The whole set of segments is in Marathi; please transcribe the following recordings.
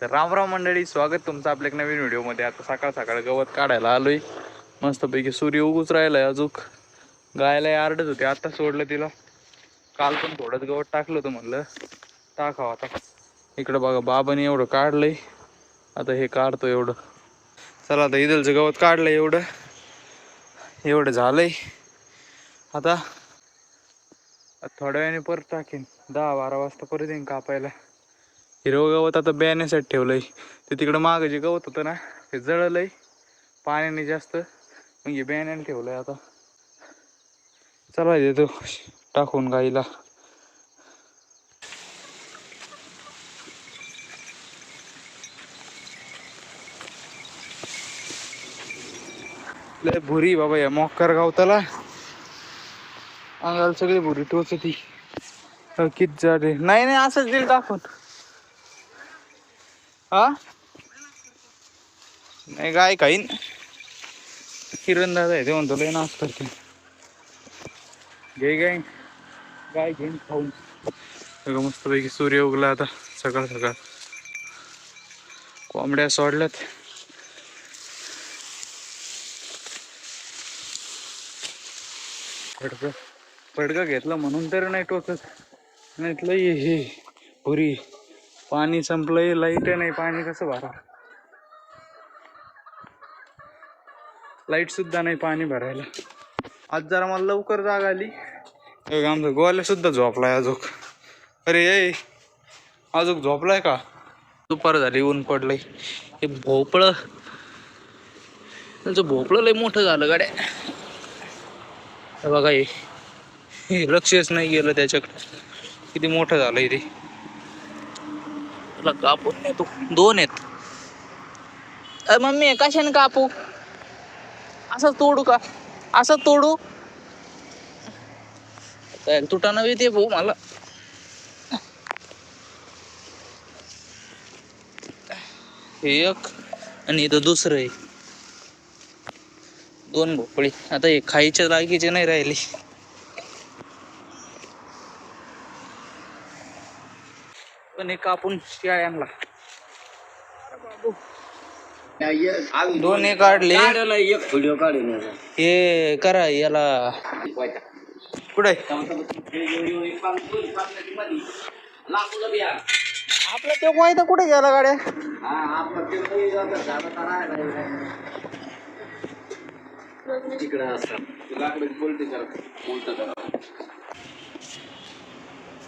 तर राम राम मंडळी स्वागत तुमचं आपल्या एक नवीन व्हिडिओमध्ये. आता सकाळ सकाळ गवत काढायला आलोय. मस्तपैकी सूर्य उगूच राहिलाय अजूक. गायला आरडत होते आता सोडलं तिला. काल पण थोडंच गवत टाकलं होतं म्हणलं. टाकावं आता. इकडं बघा बाबाने एवढं काढलंय. आता हे काढतो एवढं. चला आता इदलचं गवत काढलंय एवढं. एवढं झालंय. आता थोड्या वेळाने परत टाकेन. दहा बारा वाजता परत येईन कापायला. हिरवं गवत आता बियाण्यासाठी ठेवलंय. ते तिकडं मागं जे गवत होतं ना ते जळलंय. पाण्याने जास्त म्हणजे हे बियाण्याने ठेवलंय आता. चला देतो टाकून गाईला. लय भुरी बाबा या मोक्कर गावताला. अंगाला सगळी भुरी टोचती. ती किती झाले नाही नाही असंच दिल टाकून. हा? नाही गाय खाईन किरण दादा आहे ते म्हणतो लय नाच करते घे गाय गाय घेईन खाऊन. सगळं मस्तपैकी सूर्य उगला आता सकाळ सकाळ. कोंबड्या सोडल्यात. फडक फडका घेतलं म्हणून तर नाही टोचत. नाही लय हे पुरी पाणी संपलंय लाइट नाही पाणी कसं भरा? लाइट सुद्धा नाही पाणी भरायला. आज जरा मला लवकर जाग आली. आमचा गोवाला सुद्धा झोपलाय अजूक. अरे ये अजूक झोपलाय का? दुपार झाली ऊन पडलंय. हे भोपळं. त्यांचं भोपळं लय मोठं झालं गाड्या. बघा हे. हे लक्षच नाही गेलं त्याच्याकडे. किती मोठं झालंय ते. त्याला कापून नेतो. दोन आहेत. मम्मी कशाने कापू? असं तोडू का? असं तोडू? काय तुटाना येते भाऊ मला. हे एक आणि इथं दुसरं आहे. दोन भोपळी. आता हे खायच्या लायकीचे नाही राहिले. पण हे कापून शिळ्यांना. दोन हे काढले. एक व्हिडिओ काढून. हे करा याला. कुठे? आपला ते वायदा कुठे गेला गाड्या? हा. तिकडं असतात. लाकडं बोलते जरा. बोलतं जरा.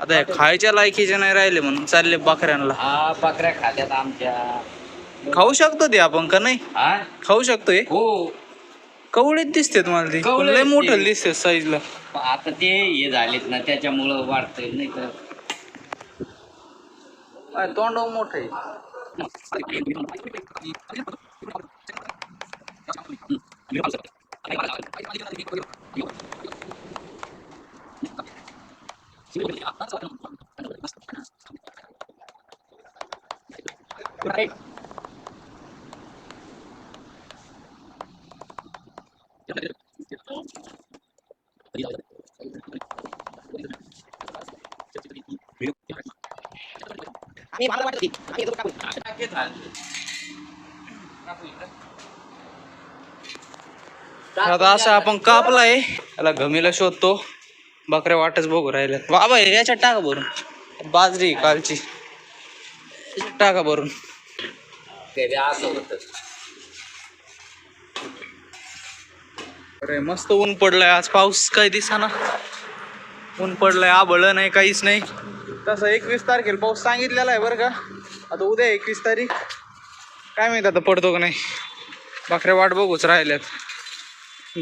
आता हे खायच्या लायकीचे नाही राहिले म्हणून चालले बकऱ्यांना हा बकऱ्या खात्यात आमच्या. खाऊ शकतो ते आपण का नाही? हा? खाऊ शकतो हे? कवळीत दिसते तुम्हाला ते. कवळीत लय मोठं. दिसते साईजला पण आता ते हे झालेत ना त्याच्यामुळं वाढतंय नाही तर तोंड मोठ आहे. आता असं आपण कापलाय त्याला घमीला शोधतो बकऱ्या वाटच बघू राहिल्या बाबा याच्यात टाका भरून. बाजरी कालची. टाका भरून. अरे मस्त ऊन पडलंय आज. पाऊस काय दिसाना. ऊन पडलंय आबळ नाही काहीच नाही. तसं एकवीस तारखेला पाऊस सांगितलेला आहे बरं का. आता उद्या एकवीस तारीख. काय माहीत आता पडतो का नाही. बकऱ्या वाट बघूच राहिल्यात.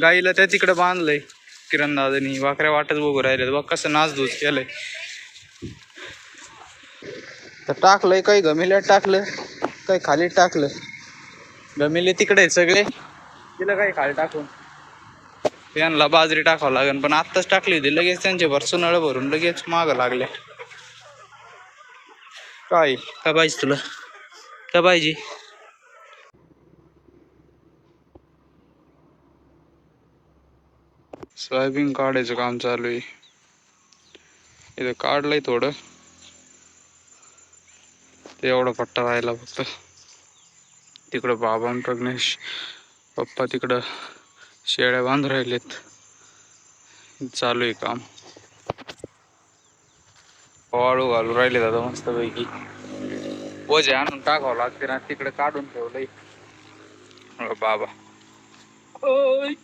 गाईला त्या तिकडे बांधलंय. किरण दादानी बकऱ्या वाटच बघू राहिल्यात बघ कसं नाचधूस केलंय. तर टाकलंय काही गमिल्यात टाकलं काही खाली टाकलं. गमिले तिकडे सगळे. तिला काही खाली टाकून. यांना बाजरी टाकावं लागेल पण आत्ताच टाकली होती. लगेच त्यांचे भरसून नळ भरून लगेच माग लागले. काय? काय पाहिजे तुला? काय पाहिजे सोयाबीन काढायचं काम चालू आहे. इथं काढलंय थोडं. ते एवढा पट्टा राहिला फक्त. तिकडं बाबा प्रज्ञेश पप्पा तिकडं शेळ्या बांधून राहिलेत. चालू आहे काम. वाळू घालू राहिले दादा मस्त पैकी वजे आणून टाकावं लागते ना तिकडे काढून ठेवलंय. बाबा. ओय.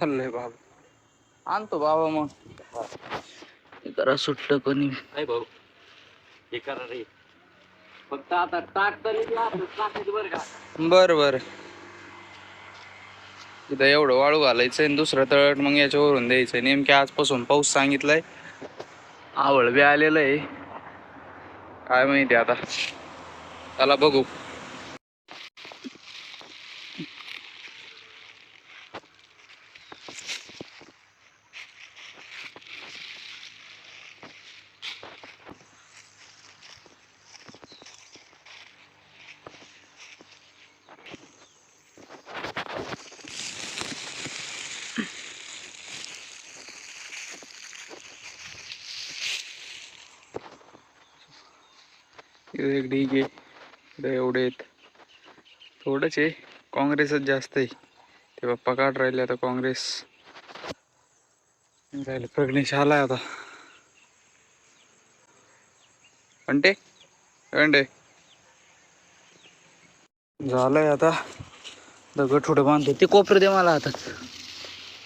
चाललंय बाबा. आणतो बाबा मग. हे. करा सुट्ट कोणी. नाही भाऊ. हे करा रे. फक्त आता टाक तरी टाकायचं बरं का. बर बर. इथं एवढं वाळू घालायचंय आणि दुसरं तळट मग याच्यावरून द्यायचंय. नेमके आजपासून पाऊस सांगितलाय. आवळ बी आलेलं आहे. काय माहिती आता. चला बघू. एक ढीग आहे. इथं एवढे आहेत. थोडंच आहे. काँग्रेसच जास्त आहे. ते बाप्पा काढ राहिले आता काँग्रेस. राहिले प्रग्नेश आलाय आता. अंटे अंडे. झालंय आता. दगड थोडं बांधतो ते कोपर दे मला आता.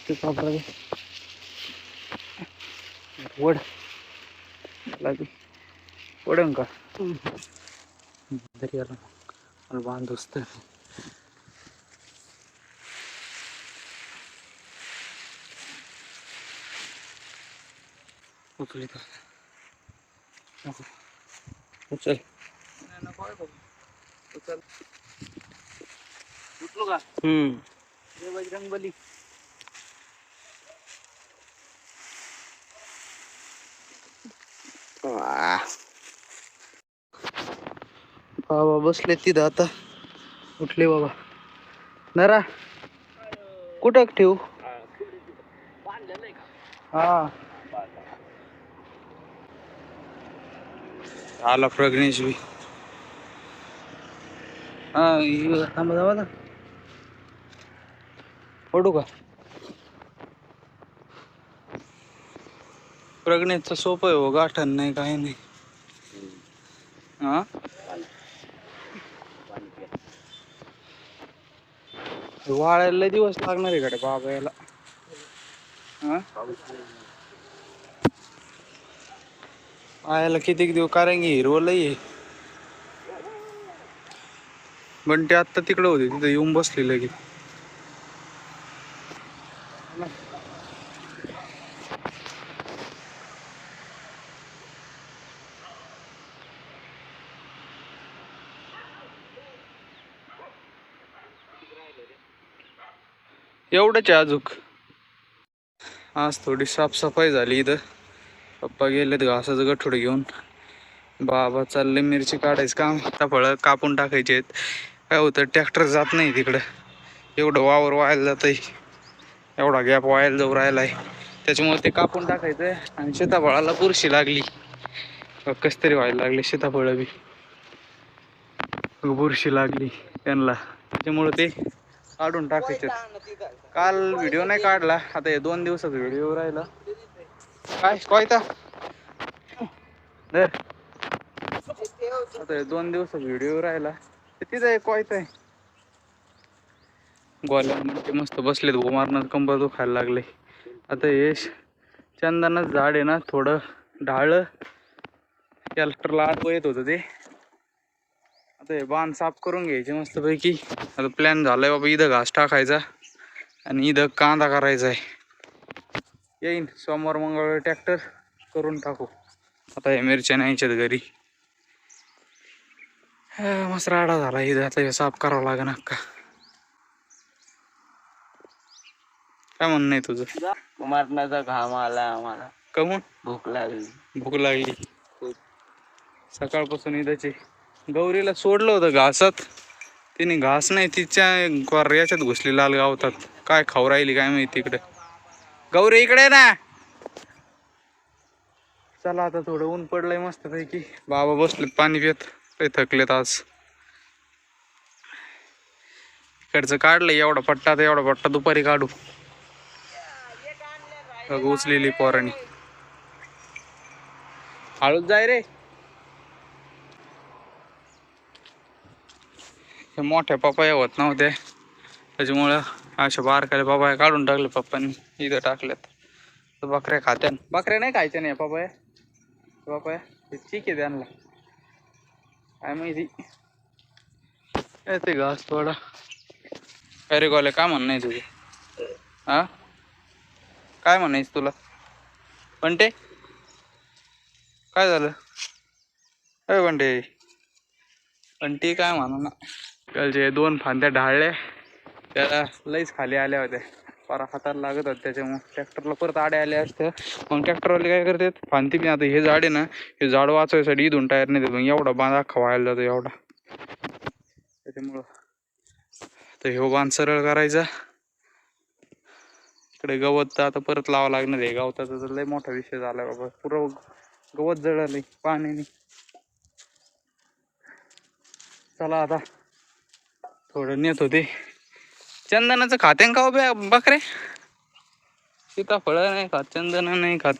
ते कोपर दे. वड. वडन का? तरी आला. मला बांधूस तर उचली का? हम्म. बजरंग बली बाबा बसले तिथं आता. उठले बाबा. नरा कुठं ठेवू? हा. आला प्रग्नेश बी. हा थांबा थांबा ना. पडू का? प्रग्नेशचं सोपं आहे हो गाठण नाही काही नाही. हा? वाळायला लय दिवस लागणार आहे कडे बाबा याला. हा? आयाला किती देऊ कारण की हिरवं लय आहे. पण ते आत्ता तिकडं होते तिथं येऊन बसले लगेच. एवढंच आहे अजूक. आज थोडी साफसफाई झाली इथं. पप्पा गेलेत घासाचं गठोड घेऊन. बाबा चालले मिरची काढायचं काम. आता फळं कापून टाकायचे आहेत. काय होतं ट्रॅक्टर जात नाही तिकडं. एवढं वावर व्हायला जातंय. एवढा गॅप वायाला जाऊ राहिलाय. त्याच्यामुळे ते कापून टाकायचं आणि सीताफळाला बुरशी लागली. कस तरी व्हायला लागले सीताफळं बी. बुरशी लागली त्यांना. त्याच्यामुळे ते काढून टाकायचे काल व्हिडिओ नाही काढला आता हे दोन दिवसाचा व्हिडिओ राहिला. काय कोयता? धर. आता हे दोन दिवसाचा व्हिडिओ राहिला. तिथं एक कोयता आहे. गोल्यामध्ये मस्त बसलेत उमारणार कंबर दुखायला लागले. आता हे चंदनाचं झाड आहे ना थोडं ढाळ. कॅल्टरला आडवं येत होतं ते. आता हे बांध साफ करून घ्यायचे मस्तपैकी. आता प्लॅन झालाय बाबा इथं घास टाकायचा आणि इथं कांदा करायचा आहे. येईन सोमवार मंगळवार ट्रॅक्टर करून टाकू. आता हे मिरच्या न्यायच्यात घरी. हा, मस्त राडा झाला इथं आता हे साफ करावं लागेल का काय म्हणणं आहे तुझं? मरणाचा घाम आला आम्हाला. कमून? भूक लागली. भूक लागली. सकाळपासून इथंच गौरीला सोडलं होतं घासात. तिने घास नाही तिच्या याच्यात घुसली लाल गावतात. काय खाऊ राहिली काय माहिती इकडे. गौरी इकडे ना. चला आता थोडं ऊन पडलंय मस्त पैकी बाबा बसलेत पाणी पित. काही थकलेत आज. इकडचं काढलंय एवढा पट्टा तर एवढा पट्टा दुपारी काढू. उचलेली पोरांनी. हळूच जाय रे. हे मोठ्या पपाया होत नव्हते. त्याच्यामुळं अशा बारकाले पपाया काढून टाकले पप्पांनी. इथं टाकल्यात तर बकऱ्या खात्यान बकऱ्या नाही खायच्या नाही पपाया. पपाया. हे ठीक आहे त्यांना. काय माहिती. येते घास थोडा. अरे गोले काय म्हणणं आहे तुझे? हा? काय म्हणायचं तुला? पंटे काय झालं? अरे पंटे पंटी काय म्हणू ना कालचे दोन फांद्या ढाळल्या त्याला लईच खाली आल्या होत्या. पारा हाताला लागत होत्या त्याच्यामुळं. ट्रॅक्टरला परत आडे आले असते. मग ट्रॅक्टरवाले काय करतात? फांती पण आता हे झाड आहे ना हे झाड वाचवायसाठी इथून टायर नाही देत मग एवढा बांध खवायला व्हायला जातो एवढा. त्याच्यामुळं तर हे बांध सरळ करायचा. इकडे गवत तर आता परत लावावं लागणार आहे. गवताचा तर लय मोठा विषय झाला बाबा. पुरं गवत जळलं पाण्याने चला आता. थोडं नेत होते. चंदनाचं खाते का उभे बकरे? सीताफळ नाही खात चंदन नाही खात.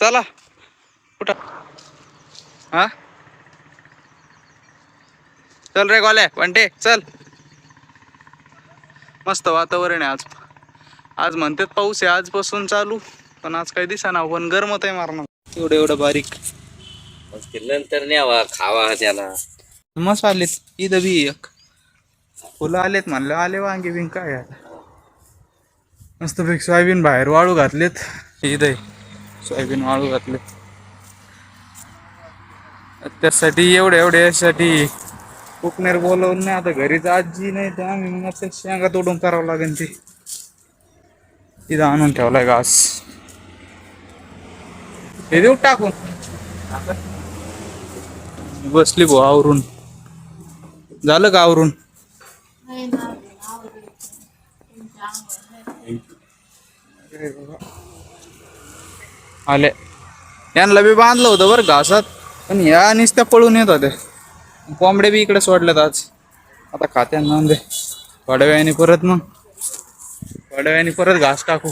चला. कुठं? हा? चल रे गोल्या वंटे चल. मस्त वातावरण आहे आज. आज म्हणतात पाऊस आहे आजपासून चालू. पण आज काही दिसा पण गरमत आहे मारणार एवढं एवढं बारीक. नंतर न्यावा खावा त्याला. मस्त आलेत. इथं बी एक. फुलं आलेत म्हणलं आले वांगे बिंग काय आता? मस्त पैकी सोयाबीन बाहेर वाळू घातलेत. इथे आहे. सोयाबीन वाळू घातले त्यासाठी एवढ्या एवढ्या यासाठी कुकनेर बोलवून नाही आता घरीच आजी नाही तर आम्ही मग आता शेंगा तोडून करावं लागेल ते. तिथं आणून ठेवलाय घास. हे देऊ टाकून. बसली भाऊ आवरून. झालं का आवरून? आले. यांना बी बांधलं होतं बरं घासात पण ह्या नुसत्या पळून येत होते कोंबडे बी इकडे सोडलेत आज. आता खात्या नंदे थोड्या वेळाने परत मग. थोड्या वेळाने परत घास टाकू.